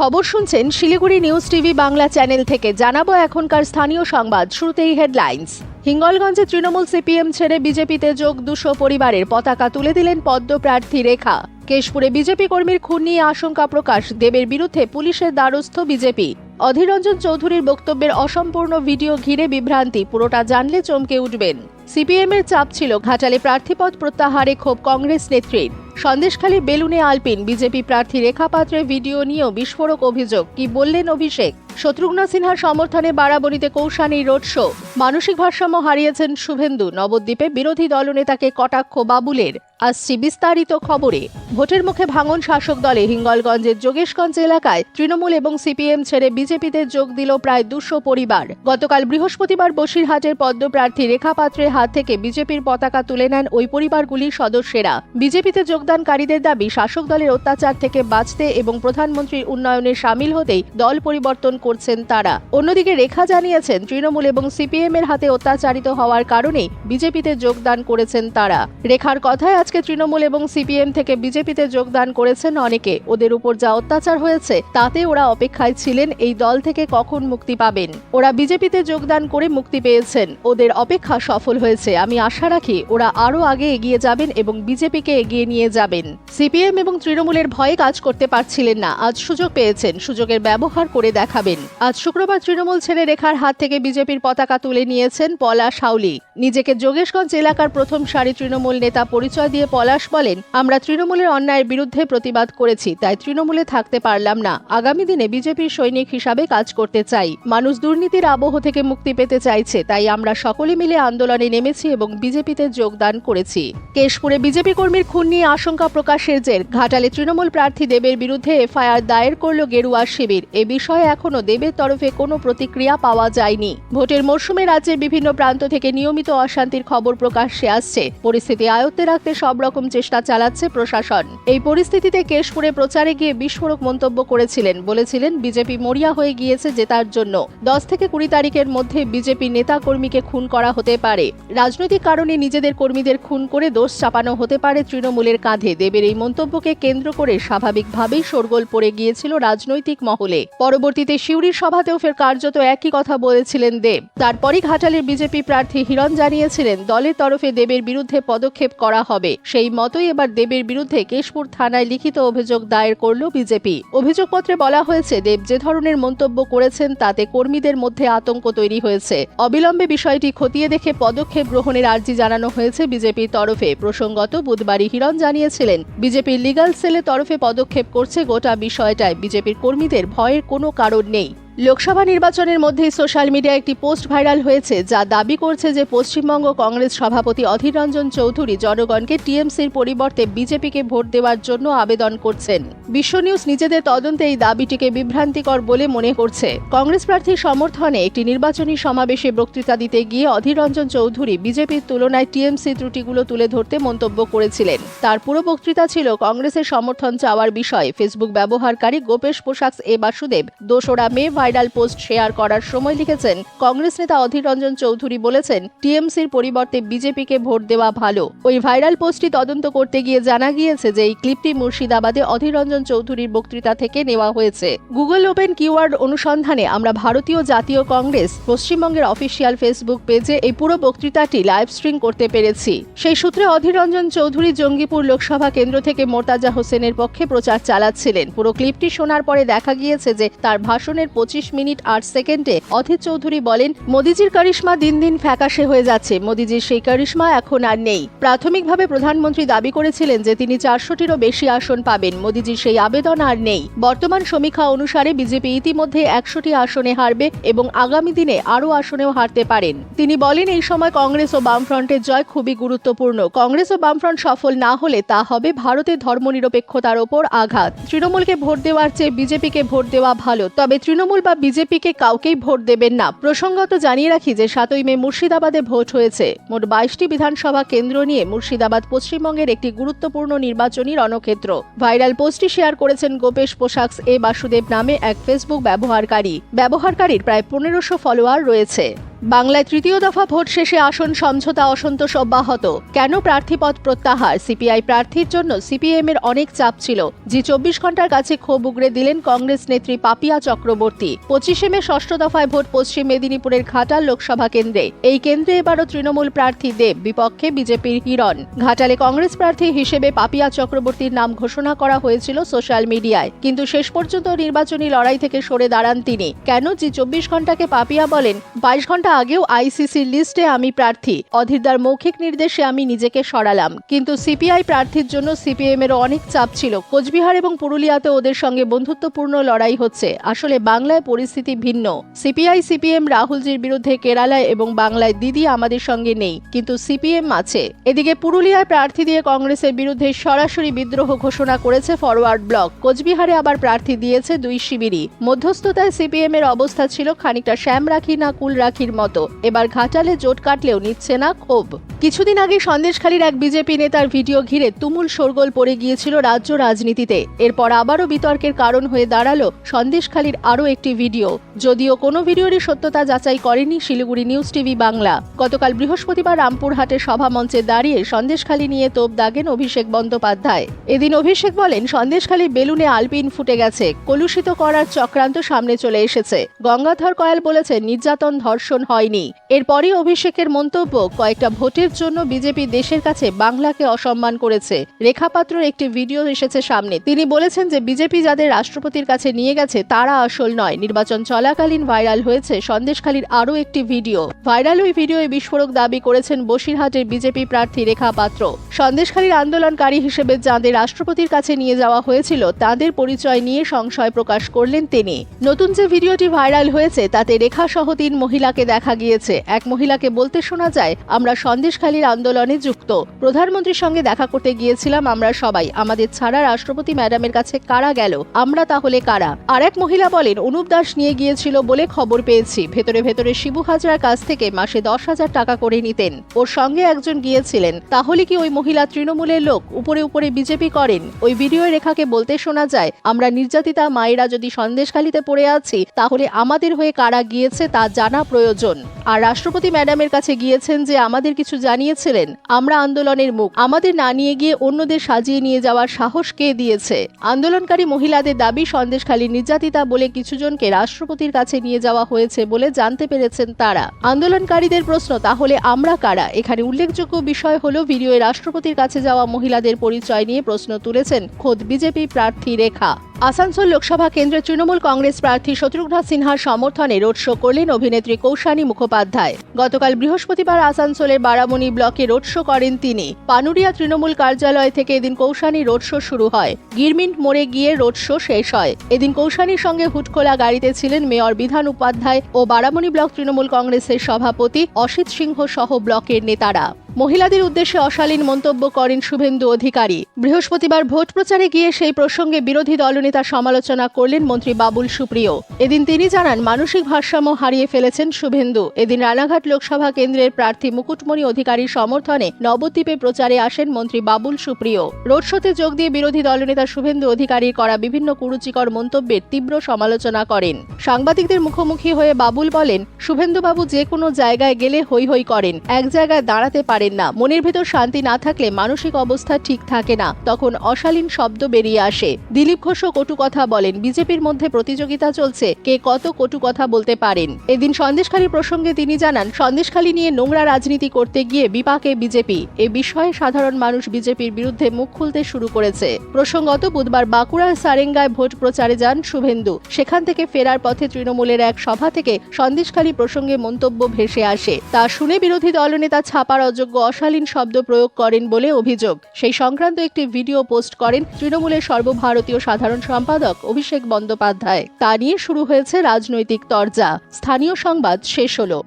খবর শুনছেন Siliguri news TV Bangla channel থেকে। জানাব এখনকার স্থানীয় সংবাদ, শুরুতেই হেডলাইন্স। হিঙ্গলগঞ্জে তৃণমূল সিপিএম ছেড়ে বিজেপিতে যোগ দুশো পরিবারের পতাকা তুলে দিলেন পদ্মপ্রার্থী রেখা। কেশপুরে বিজেপি কর্মীর খুন নিয়ে আশঙ্কা প্রকাশ, দেবের বিরুদ্ধে পুলিশের দ্বারস্থ বিজেপি। অধীররঞ্জন চৌধুরীর বক্তব্যের অসম্পূর্ণ ভিডিও ঘিরে বিভ্রান্তি, পুরোটা জানলে চমকে উঠবেন। সিপিএম এর চাপ ছিল ঘাটালে প্রার্থীপদ প্রত্যাহারে ক্ষোভ কংগ্রেস নেত্রীর। সন্দেশখালী বেলুনে আলপিন। বিজেপি প্রার্থী রেখা পাত্রের ভিডিও নিয়েও বিস্ফোরক অভিযোগ। কি বললেন অভিষেক? শত্রুঘ্ন সিনহার সমর্থনে বারাবণীতে কৌশানী রোড শো। মানসিক ভারসাম্য হারিয়েছেন শুভেন্দু। নবদ্বীপে বিরোধী দলনেতাকে কটাক্ষ বাবুলের। আসছি বিস্তারিত খবরে। ভোটের মুখে ভাঙন শাসক দলে হিঙ্গলগঞ্জের যোগেশগঞ্জ এলাকায় তৃণমূল এবং সিপিএম ছেড়ে বিজেপিতে যোগ দিল প্রায় দুশো পরিবার। গতকাল বৃহস্পতিবার বসিরহাটের পদ্মপ্রার্থী রেখা পাত্রের হাত থেকে বিজেপির পতাকা তুলে নেন ওই পরিবারগুলির সদস্যেরা। বিজেপিতে যোগদানকারীদের দাবি, শাসক দলের অত্যাচার থেকে বাঁচতে এবং প্রধানমন্ত্রীর উন্নয়নে সামিল হতেই দল পরিবর্তন করছেন তারা। অন্যদিকে রেখা জানিয়েছেন, তৃণমূল এবং সিপিএম এর হাতে অত্যাচারিত হওয়ার কারণেই বিজেপিতে যোগদান করেছেন তারা। রেখার কথায় আজকে তৃণমূল এবং সিপিএম থেকে বিজেপিতে যোগদান করেছেন অনেকে। ওদের উপর যা অত্যাচার হয়েছে, তাতে ওরা অপেক্ষায় ছিলেন, এই দল থেকে কখন মুক্তি পাবেন? ওরা বিজেপিতে যোগদান করে মুক্তি পেয়েছেন। ওদের অপেক্ষা সফল হয়েছে। আমি আশা রাখি ওরা আরও আগে এগিয়ে যাবেন এবং বিজেপিকে এগিয়ে নিয়ে যাবেন। সিপিএম এবং তৃণমূলের ভয়ে কাজ করতে পারছিলেন না। আজ সুযোগ পেয়েছেন। সুযোগের ব্যবহার করে দেখাবেন। আজ শুক্রবার তৃণমূল ছেড়ে রেখার হাত থেকে বিজেপির পতাকা তুলে নিয়েছেন পলাশ হাউলি। নিজেকে যোগেশগঞ্জ এলাকার প্রথম সারি তৃণমূল নেতা পরিচয় দিয়ে পলাশ বলেন, আমরা তৃণমূলের অন্যায়ের বিরুদ্ধে প্রতিবাদ করেছি, তাই তৃণমূলে থাকতে পারলাম না। আগামী দিনে বিজেপির সৈনিক হিসাবে কাজ করতে চাই। মানুষ দুর্নীতির আবহ থেকে মুক্তি পেতে চাইছে, তাই আমরা সকলে মিলে আন্দোলনে নেমেছি এবং বিজেপিতে যোগদান করেছি। কেশপুরে বিজেপি কর্মীর খুন নিয়ে আশঙ্কা প্রকাশের জের। ঘাটালে তৃণমূল প্রার্থী দেবের বিরুদ্ধে এফআইআর দায়ের করল গেরুয়া শিবির। এ বিষয়ে এখনও দেবের তরফে কোনো প্রতিক্রিয়া পাওয়া যায়নি। ভোটের মরশুমে রাজ্যের বিভিন্ন প্রান্ত থেকে নিয়মিত অশান্তির খবর প্রকাশ্যে আসছে। পরিস্থিতি আয়ত্তে রাখতে সব রকম চেষ্টা চালাচ্ছে প্রশাসন। এই পরিস্থিতিতে কেশপুরে প্রচারে গিয়ে বিস্ফোরক মন্তব্য করেছিলেন, বলেছিলেন, বিজেপি মরিয়া হয়ে গিয়েছে জেতার জন্য। দশ থেকে কুড়ি তারিখের মধ্যে বিজেপি নেতা কর্মীকে খুন করা হতে পারে। রাজনৈতিক কারণে নিজেদের কর্মীদের খুন করে দোষ চাপানো হতে পারে তৃণমূলের কাঁধে দেবের এই মন্তব্যকে কেন্দ্র করে স্বাভাবিকভাবেই শোরগোল পড়ে গিয়েছিল রাজনৈতিক মহলে। পরবর্তীতে শিউরির সভাতেও ফের কার্যত একই কথা বলেছিলেন দেব। তারপরই ঘাটালের বিজেপি প্রার্থী হিরণ জানিয়েছিলেন, দলের তরফে দেবের বিরুদ্ধে পদক্ষেপ করা হবে। সেই মতোই এবার দেবের বিরুদ্ধে কেশপুর থানায় লিখিত অভিযোগ দায়ের করল বিজেপি। অভিযোগপত্রে বলা হয়েছে, দেব যে ধরনের মন্তব্য করেছেন তাতে কর্মীদের মধ্যে আতঙ্ক তৈরি হয়েছে। অবিলম্বে বিষয়টি খতিয়ে দেখে পদক্ষেপ গ্রহণের আর্জি জানানো হয়েছে বিজেপির তরফে। প্রসঙ্গত, বুধবারই হিরণ জানিয়েছিলেন বিজেপির লিগাল সেলের তরফে পদক্ষেপ করছে গোটা বিষয়টায়। বিজেপির কর্মীদের ভয়ের কোনো কারণ নেই। লোকসভা নির্বাচনের মধ্যেই সোশ্যাল মিডিয়ায় একটি পোস্ট ভাইরাল হয়েছে, যা দাবি করছে যে পশ্চিমবঙ্গ কংগ্রেস সভাপতি অধীর রঞ্জন চৌধুরী জনগণকে টিএমসির পরিবর্তে বিজেপিকে ভোট দেওয়ার জন্য আবেদন করছেন। বিশ্ব নিউজ নিজেদের তদন্তে এই দাবিটিকে বিভ্রান্তিকর বলে মনে করছে। কংগ্রেস প্রার্থীর সমর্থনে একটি নির্বাচনী সমাবেশে বক্তৃতা দিতে গিয়ে অধীর রঞ্জন চৌধুরী বিজেপির তুলনায় টিএমসি ত্রুটিগুলো তুলে ধরতে মন্তব্য করেছিলেন। তার পুরো বক্তৃতা ছিল কংগ্রেসের সমর্থন চাওয়ার বিষয়ে। ফেসবুক ব্যবহারকারী গোপেশ পোশাক এ বাসুদেব, দোসরা মে ভাইরাল পোস্ট শেয়ার করার সময় লিখেছেন, কংগ্রেস নেতা অধীর রঞ্জন চৌধুরী বলেছেন, টিএমসির পরিবর্তে বিজেপিকে ভোট দেওয়া ভালো। ওই ভাইরাল পোস্টটি তদন্ত করতে গিয়ে জানা গিয়েছে যে এই ক্লিপটি মুর্শিদাবাদে অধীর রঞ্জন চৌধুরীর বক্তৃতা থেকে নেওয়া হয়েছে। গুগল ওপেন কিওয়ার্ড অনুসন্ধানে আমরা ভারতীয় জাতীয় কংগ্রেস, পশ্চিমবঙ্গের অফিসিয়াল ফেসবুক পেজে এই পুরো বক্তৃতাটি লাইভ স্ট্রিম করতে পেরেছি। সেই সূত্রে অধীর রঞ্জন চৌধুরী জঙ্গিপুর লোকসভা কেন্দ্র থেকে মোর্তাজা হোসেনের পক্ষে প্রচার চালাচ্ছিলেন। পুরো ক্লিপটি শোনার পরে দেখা গিয়েছে যে তার ভাষণের পঁচিশ মিনিট আট সেকেন্ডে। অধীর চৌধুরী বলেন, মোদিজির কারিশ্মা দিন দিন ফ্যাকাশে হয়ে যাচ্ছে। মোদিজির সেই কারিশ্মা এখন আর নেই। প্রাথমিকভাবে প্রধানমন্ত্রী দাবি করেছিলেন যে তিনি চারশোটিরও বেশি আসন পাবেন। মোদিজির সেই আবেদন আর নেই। বর্তমান সমীক্ষা অনুসারে বিজেপি ইতিমধ্যে একশোটি আসনে হারবে এবং আগামী দিনে আরও আসনেও হারতে পারেন। তিনি বলেন, এই সময় কংগ্রেস ও বামফ্রন্টের জয় খুবই গুরুত্বপূর্ণ। কংগ্রেস ও বামফ্রন্ট সফল না হলে তা হবে ভারতের ধর্মনিরপেক্ষতার ওপর আঘাত। তৃণমূলকে ভোট দেওয়ার চেয়ে বিজেপিকে ভোট দেওয়া ভালো। তবে তৃণমূল বা বিজেপিকে কাউকেই ভোট দেবেন না। প্রসঙ্গত জানিয়ে রাখি যে সাতই মে মুর্শিদাবাদে ভোট হয়েছে। মোট বাইশটি বিধানসভা কেন্দ্র নিয়ে মুর্শিদাবাদ পশ্চিমবঙ্গের একটি গুরুত্বপূর্ণ নির্বাচনী রণক্ষেত্র। ভাইরাল পোস্টটি শেয়ার করেছেন গোপেশ পোশাকস এ বাসুদেব নামে এক ফেসবুক ব্যবহারকারী। ব্যবহারকারীর প্রায় পনেরোশো ফলোয়ার রয়েছে। বাংলায় তৃতীয় দফা ভোট শেষে আসন সমঝোতা অসন্তোষ অব্যাহত। কেন প্রার্থীপদ প্রত্যাহার? সিপিআই প্রার্থীর জন্য সিপিএম এর অনেক চাপ ছিল। যে চব্বিশ ঘণ্টার কাছে ক্ষোভ উগড়ে দিলেন কংগ্রেস নেত্রী পাপিয়া চক্রবর্তী। পঁচিশে মে ষষ্ঠ দফায় ভোট পশ্চিম মেদিনীপুরের ঘাটাল লোকসভা কেন্দ্রে। এই কেন্দ্রে এবারও তৃণমূল প্রার্থী দেব, বিপক্ষে বিজেপির হিরণ। ঘাটালে কংগ্রেস প্রার্থী হিসেবে পাপিয়া চক্রবর্তীর নাম ঘোষণা করা হয়েছিল সোশ্যাল মিডিয়ায়। কিন্তু শেষ পর্যন্ত নির্বাচনী লড়াই থেকে সরে দাঁড়ান তিনি। কেন জি চব্বিশ ঘন্টাকে পাপিয়া বলেন? বাইশ ঘণ্টা আগেও আইসিসির লিস্টে আমি প্রার্থী। অধীরদার মৌখিক নির্দেশে আমি নিজেকে সরালাম। কিন্তু সিপিআই প্রার্থীর জন্য সিপিএম এর অনেক চাপ ছিল। কোচবিহার এবং পুরুলিয়াতে ওদের সঙ্গে বন্ধুত্বপূর্ণ লড়াই হচ্ছে। আসলে বাংলায় পরিস্থিতি ভিন্ন। সিপিআই সিপিএম রাহুলজির বিরুদ্ধে কেরালায় এবং বাংলায় দিদি আমাদের সঙ্গে নেই। কিন্তু সিপিএম আছে। এদিকে পুরুলিয়ায় প্রার্থী দিয়ে কংগ্রেসের বিরুদ্ধে সরাসরি বিদ্রোহ ঘোষণা করেছে ফরওয়ার্ড ব্লক। কোচবিহারে আবার প্রার্থী দিয়েছে দুই শিবিরই। মধ্যস্থতায় সিপিএম এর অবস্থা ছিল খানিকটা শ্যাম রাখি না কুল রাখির মতো। এবার ঘাটালে জোট কাটলেও নিচ্ছে না ক্ষোভ। কিছুদিন আগে সন্দেশখালীর এক বিজেপি নেতার ভিডিও ঘিরে তুমুল শোরগোল পড়ে গিয়েছিল রাজ্য রাজনীতিতে। এরপর আবারও বিতর্কের কারণ হয়ে দাঁড়াল সন্দেশখালীর আরও একটি ভিডিও। যদিও কোনো ভিডিওরই সত্যতা যাচাই করেনি শিলিগুড়ি নিউজ টিভি বাংলা। গতকাল বৃহস্পতিবার রামপুরহাটের সভা মঞ্চে দাঁড়িয়ে সন্দেশখালী নিয়ে তোপ দাগেন অভিষেক বন্দ্যোপাধ্যায়। এদিন অভিষেক বলেন, সন্দেশখালী বেলুনে আলপিন ফুটে গেছে, কলুষিত করার চক্রান্ত সামনে চলে এসেছে। গঙ্গাধর কয়াল বলেছে নির্যাতন, ধর্ষণ হয়নি। এরপরই অভিষেকের মন্তব্য, কয়েকটা ভোটের জন্য বিজেপি দেশের কাছে বাংলাকে অসম্মান করেছে। রেখাপাত্রর একটি ভিডিও এসেছে সামনে। তিনি বলেছেন যে, বিজেপি যাদের রাষ্ট্রপতির কাছে নিয়ে গেছে, তারা আসল নয়। নির্বাচন চলাকালীন ভাইরাল হয়েছে সন্দেশখালীর আরও একটি ভিডিও। ভাইরাল ওই ভিডিওয়ে বিস্ফোরক দাবি করেছেন বসিরহাটের বিজেপি প্রার্থী রেখা পাত্র সন্দেশখালীর আন্দোলনকারী হিসেবে যাঁদের রাষ্ট্রপতির কাছে নিয়ে যাওয়া হয়েছিল, তাদের পরিচয় নিয়ে সংশয় প্রকাশ করলেন তিনি। নতুন যে ভিডিওটি ভাইরাল হয়েছে, তাতে রেখা সহ তিন মহিলাকে দেখা গিয়েছে। এক মহিলাকে বলতে শোনা যায়, আমরা সন্দেশখালীর আন্দোলনে যুক্ত। প্রধানমন্ত্রীর সঙ্গে দেখা করতে গিয়েছিলাম আমরা সবাই। আমাদের ছাড়া রাষ্ট্রপতি ম্যাডামের কাছে কারা গেল? আমরা তাহলে কারা? আর এক মহিলা বলেন, অনুপ দাস নিয়ে গিয়েছিল বলে খবর পেয়েছি। ভেতরে ভেতরে শিবু হাজরার কাছ থেকে মাসে দশ হাজার টাকা করে নিতেন। ওর সঙ্গে একজন গিয়েছিলেন। তাহলে কি ওই মহিলা তৃণমূলের লোক? উপরে উপরে বিজেপি করেন। ওই ভিডিও রেখাকে বলতে শোনা যায়, আমরা নির্যাতিতা মায়েরা যদি সন্দেশখালিতে পড়ে আছি, তাহলে আমাদের হয়ে কারা গিয়েছে তা জানা প্রয়োজন। আর রাষ্ট্রপতি ম্যাডামের কাছে গিয়েছেন যে আমাদের কিছু জানিয়েছিলেন, আমরা আন্দোলনের মুখ। আমাদের না নিয়ে গিয়ে অন্যদের সাজিয়ে নিয়ে যাওয়ার সাহস কে দিয়েছে? আন্দোলনকারী মহিলাদের দাবি, সন্দেশখালী নির্যাতিতা বলে কিছুজনকে রাষ্ট্রপতির কাছে নিয়ে যাওয়া হয়েছে বলে জানতে পেরেছেন তারা। আন্দোলনকারীদের প্রশ্ন, তাহলে আমরা কারা? এখানে উল্লেখযোগ্য বিষয় হলো, ভিডিওয়ে রাষ্ট্রপতির কাছে যাওয়া মহিলাদের পরিচয় নিয়ে প্রশ্ন তুলেছেন খোদ বিজেপি প্রার্থী রেখা। আসানসোল লোকসভা কেন্দ্রে তৃণমূল কংগ্রেস প্রার্থী শত্রুঘ্ন সিনহার সমর্থনে রোড শো করলেন অভিনেত্রী কৌশানী মুখোপাধ্যায়। গতকাল বৃহস্পতিবার আসানসোলের বারামণি ব্লকে রোড শো করেন তিনি। পানুরিয়া তৃণমূল কার্যালয় থেকে এদিন কৌশানী রোড শো শুরু হয়। গিরমিন্ট মোড়ে গিয়ে রোড শো শেষ হয়। এদিন কৌশানীর সঙ্গে হুটখোলা গাড়িতে ছিলেন মেয়র বিধান উপাধ্যায় ও বারামণি ব্লক তৃণমূল কংগ্রেসের সভাপতি অসিত সিংহ সহ ব্লকের নেতারা। মহিলাদের উদ্দেশ্যে অশালীন মন্তব্য করেন শুভেন্দু অধিকারী। বৃহস্পতিবার ভোট প্রচারে গিয়ে সেই প্রসঙ্গে বিরোধী দলনেতা সমালোচনা করলেন মন্ত্রী বাবুল সুপ্রিয়। এদিন তিনি জানান, মানসিক ভারসাম্য হারিয়ে ফেলেছেন শুভেন্দু। এদিন রানাঘাট লোকসভা কেন্দ্রের প্রার্থী মুকুটমণি অধিকারীর সমর্থনে নবদ্বীপে প্রচারে আসেন মন্ত্রী বাবুল সুপ্রিয়। রোড শোতে যোগ দিয়ে বিরোধী দলনেতা শুভেন্দু অধিকারীর করা বিভিন্ন কুরুচিকর মন্তব্যের তীব্র সমালোচনা করেন। সাংবাদিকদের মুখোমুখি হয়ে বাবুল বলেন, শুভেন্দুবাবু যে কোনো জায়গায় গেলে হৈ হৈ করেন। এক জায়গায় দাঁড়াতে পারেন না। মনের ভেতর শান্তি না থাকলে মানসিক অবস্থা ঠিক থাকে না। তখন অশালীন শব্দ বেরিয়ে আসে। দিলীপ ঘোষও কটু কথা বলেন। বিজেপির মধ্যে প্রতিযোগিতা চলছে। কে কত কটু কথা বলতে পারেন। এদিন সন্দেশখালী প্রসঙ্গে তিনি জানান, সন্দেশখালী নিয়ে নোংরা রাজনীতি করতে গিয়ে বিপাকে বিজেপি। এ বিষয়ে সাধারণ মানুষ বিজেপির বিরুদ্ধে মুখ খুলতে শুরু করেছে। প্রসঙ্গত বুধবার বাঁকুড়ার সারেঙ্গায় ভোট প্রচারে যান শুভেন্দু। সেখান থেকে ফেরার পথে তৃণমূলের এক সভা থেকে সন্দেশখালী প্রসঙ্গে মন্তব্য ভেসে আসে। তা শুনে বিরোধী দলনেতা ছাপার অযোগ্য অশালীন শব্দ প্রয়োগ করেন বলে অভিযোগ। সেই সংক্রান্ত একটি ভিডিও পোস্ট করেন তৃণমূলের সর্বভারতীয় সাধারণ সম্পাদক অভিষেক বন্দ্যোপাধ্যায়। তা নিয়ে শুরু হয়েছে রাজনৈতিক তরজা। স্থানীয় সংবাদ শেষ হলো।